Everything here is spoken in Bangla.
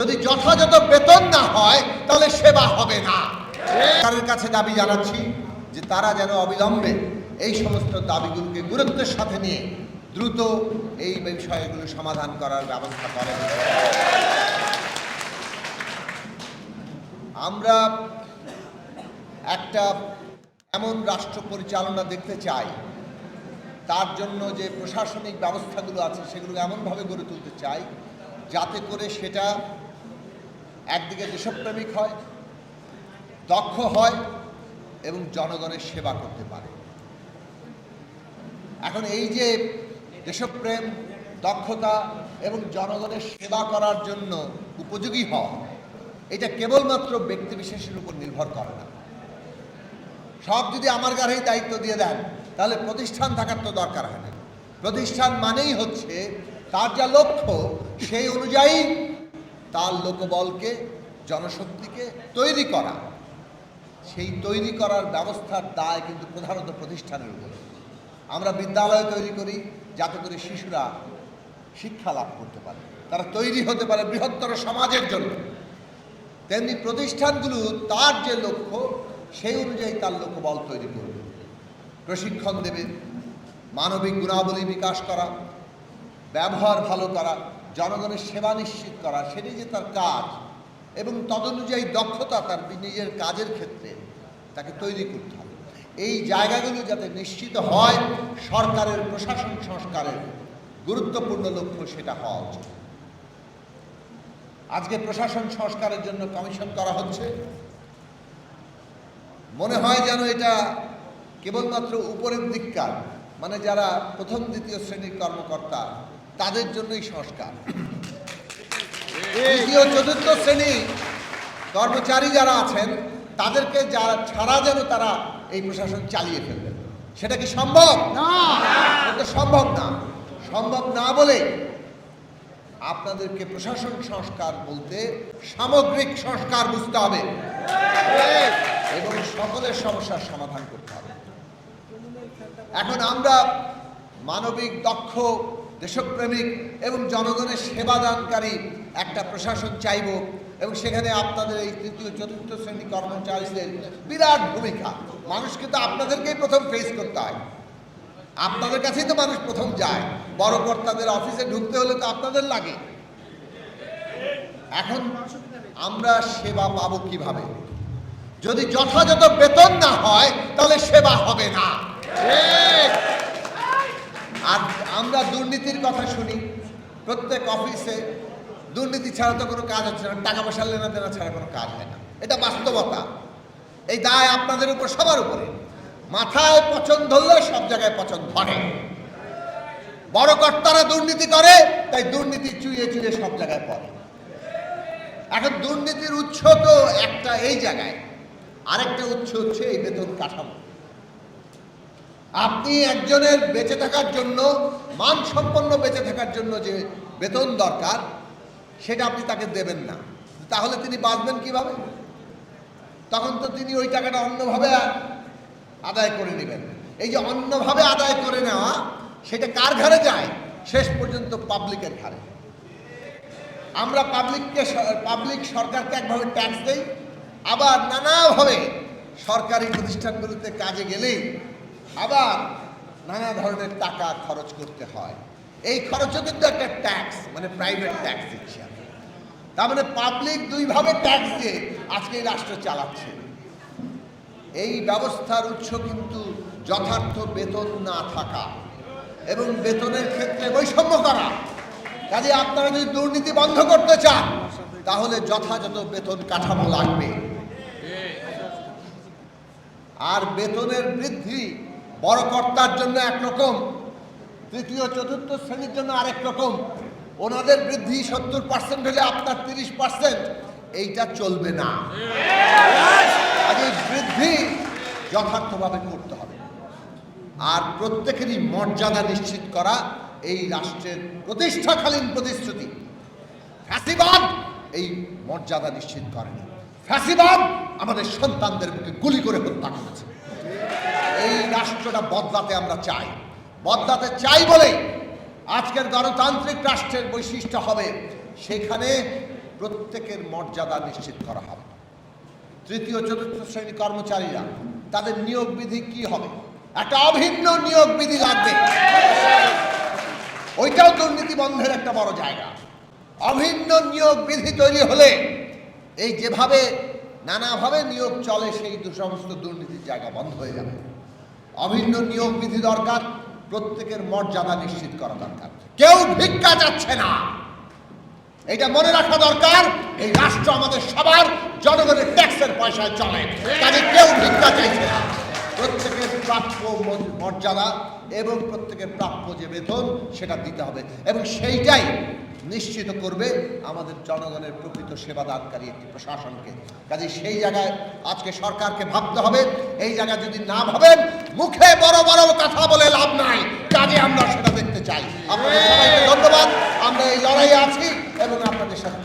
যদি যথাযথ বেতন না হয়, তাহলে সেবা হবে না। সরকারের কাছে দাবি জানাচ্ছি যে তারা যেন অবিলম্বে এই সমস্ত দাবিগুলোকে গুরুত্বের সাথে নিয়ে দ্রুত এই বিষয়গুলো সমাধান করার ব্যবস্থা করে। আমরা একটা এমন রাষ্ট্র পরিচালনা দেখতে চাই, তার জন্য যে প্রশাসনিক ব্যবস্থাগুলো আছে সেগুলো এমনভাবে গড়ে তুলতে চাই, যাতে করে সেটা একদিকে দেশপ্রেমিক হয়, দক্ষ হয় এবং জনগণের সেবা করতে পারে। এখন এই যে দেশপ্রেম দক্ষতা এবং জনগণের সেবা করার জন্য উপযোগী হওয়া, এটা কেবলমাত্র ব্যক্তি বিশেষের উপর নির্ভর করে না। সব যদি আমার গাড়েই দায়িত্ব দিয়ে দেন, তাহলে প্রতিষ্ঠান থাকার তো দরকার হয় না। প্রতিষ্ঠান মানেই হচ্ছে, তার যা লক্ষ্য, সেই অনুযায়ী তার লোকবলকে, জনশক্তিকে তৈরি করা। সেই তৈরি করার ব্যবস্থার দায় কিন্তু প্রধানত প্রতিষ্ঠানের উপরে। আমরা বিদ্যালয় তৈরি করি যাতে করে শিশুরা শিক্ষা লাভ করতে পারে। তারা তৈরি হতে পারে বৃহত্তর সমাজের জন্য। তেমনি প্রতিষ্ঠানগুলো তার যে লক্ষ্য, সেই অনুযায়ী তার লোকবল তৈরি করবে। প্রশিক্ষণ দেবে, মানবিক গুণাবলী বিকাশ করা, ব্যবহার ভালো করা জনগণের সেবা নিশ্চিত করা সেটি যে তার কাজ। এবং তদনুযায়ী দক্ষতা তার নিজের কাজের ক্ষেত্রে তাকে তৈরি করতে হবে। এই জায়গাগুলো যাতে নিশ্চিত হয়, সরকারের প্রশাসন সংস্কারের গুরুত্বপূর্ণ লক্ষ্য সেটা হওয়া উচিত। আজকে প্রশাসন সংস্কারের জন্য কমিশন করা হচ্ছে। মনে হয় যেন এটা কেবলমাত্র উপরের দিককার মানে যারা প্রথম, দ্বিতীয় শ্রেণির কর্মকর্তা তাদের জন্যই সংস্কার। তৃতীয় চতুর্থ শ্রেণি কর্মচারী যারা আছেন তাদেরকে যারা ছাড়া যেন তারা এই প্রশাসন চালিয়ে ফেলবেন সেটা কি সম্ভব? না। এটা সম্ভব না। সম্ভব না বলে আপনাদেরকে প্রশাসন সংস্কার বলতে সামগ্রিক সংস্কার বুঝতে হবে। এবং সকলের সমস্যার সমাধান করতে হবে। এখন আমরা মানবিক দক্ষ দেশপ্রেমিক এবং জনগণের সেবাদানকারী একটা প্রশাসন চাইব এবং সেখানে আপনাদের এই তৃতীয়, চতুর্থ শ্রেণি কর্মচারীদের বিরাট ভূমিকা। মানুষকে তো আপনাদেরকেই প্রথম ফেস করতে হয়। আপনাদের কাছেই তো মানুষ প্রথম যায়। বড় কর্তাদের অফিসে ঢুকতে হলে তো আপনাদের লাগে। এখন আমরা সেবা পাবো কীভাবে? যদি যথাযথ বেতন না হয়, তাহলে সেবা হবে না। আর আমরা দুর্নীতির কথা শুনি। প্রত্যেক অফিসে দুর্নীতি ছাড়া তো কোনো কাজ হচ্ছে না, টাকা পয়সা লেনা দেনা ছাড়া কোনো কাজ হয় না। এটা বাস্তবতা। এই দায় আপনাদের উপর, সবার উপরে। মাথায় পছন্দ ধরলে সব জায়গায় পছন্দ ধরে বড় কর্তারা দুর্নীতি করে, তাই দুর্নীতি চুইয়ে চুইয়ে সব জায়গায় পড়ে। এখন দুর্নীতির উৎস তো একটা এই জায়গায়। আরেকটা উৎস হচ্ছে এই বেতন কাঠামো। আপনি একজনের বেঁচে থাকার জন্য, মানসম্পন্ন বেঁচে থাকার জন্য যে বেতন দরকার, সেটা আপনি তাকে দেবেন না। তাহলে তিনি বাঁচবেন কীভাবে? তখন তো তিনি ওই টাকাটা অন্যভাবে আদায় করে নেবেন। এই যে অন্যভাবে আদায় করে নেওয়া, সেটা কার ঘরে যায়? শেষ পর্যন্ত পাবলিকের ঘরে আমরা পাবলিককে পাবলিক সরকারকে একভাবে ট্যাক্স দেই, আবার নানাভাবে সরকারি প্রতিষ্ঠানগুলোতে কাজে গেলেই আবার নানা ধরনের টাকা খরচ করতে হয়। এই খরচও কিন্তু একটা ট্যাক্স মানে প্রাইভেট ট্যাক্স দিচ্ছি আমি। তার মানে পাবলিক দুইভাবে ট্যাক্স দিয়ে আজকে এই রাষ্ট্র চালাচ্ছে। এই ব্যবস্থার উৎস কিন্তু যথার্থ বেতন না থাকা এবং বেতনের ক্ষেত্রে বৈষম্য করা। কাজে আপনারা যদি দুর্নীতি বন্ধ করতে চান, তাহলে যথাযথ বেতন কাঠামো লাগবে। আর বেতনের বৃদ্ধি বড় কর্তার জন্য একরকম তৃতীয়, চতুর্থ শ্রেণির জন্য আরেক রকম। ওনাদের বৃদ্ধি সত্তর পার্সেন্ট হলে আপনার তিরিশ পার্সেন্ট এইটা চলবে না। এই বৃদ্ধি যথার্থভাবে করতে হবে। আর প্রত্যেকেরই মর্যাদা নিশ্চিত করা এই রাষ্ট্রের প্রতিষ্ঠাকালীন প্রতিশ্রুতি। ফ্যাসিবাদ এই মর্যাদা নিশ্চিত করেনি ফ্যাসিবাদ আমাদের সন্তানদের বুকে গুলি করে হত্যা করেছে। রাষ্ট্রটা বদলাতে আমরা চাই। বদলাতে চাই বলে আজকের গণতান্ত্রিক রাষ্ট্রের বৈশিষ্ট্য হবে সেখানে প্রত্যেকের মর্যাদা নিশ্চিত করা হবে। তৃতীয়, চতুর্থ শ্রেণি কর্মচারীরা, তাদের নিয়োগ বিধি কি হবে? একটা অভিন্ন নিয়োগ বিধি লাগবে। ওইটাও দুর্নীতি বন্ধের একটা বড় জায়গা। অভিন্ন নিয়োগ বিধি তৈরি হলে এই যেভাবে নানাভাবে নিয়োগ চলে, সেই সমস্ত দুর্নীতির জায়গা বন্ধ হয়ে যাবে। অভিন্ন নিয়োগ বিধি দরকার, প্রত্যেকের মর্যাদা নিশ্চিত করা দরকার। কেউ ভিক্ষা যাচ্ছে না। এটা মনে রাখা দরকার, এই রাষ্ট্র আমাদের সবার, জনগণের ট্যাক্সের পয়সায় চলে। কাজে কেউ ভিক্ষা চাইছে না। প্রত্যেকের প্রাপ্য মর্যাদা এবং প্রত্যেকের প্রাপ্য যে বেতন, সেটা দিতে হবে। এবং সেইটাই নিশ্চিত করবে আমাদের জনগণের প্রকৃত সেবাদানকারী একটি প্রশাসনকে। কাজে সেই জায়গায় আজকে সরকারকে ভাবতে হবে, এই জায়গায় যদি না ভাবেন, মুখে বড় বড় কথা বলে লাভ নাই। কাজে আমরা সেটা দেখতে চাই। আপনাদের সবাইকে ধন্যবাদ। আমরা এই লড়াইয়ে আছি এবং আপনাদের সাথে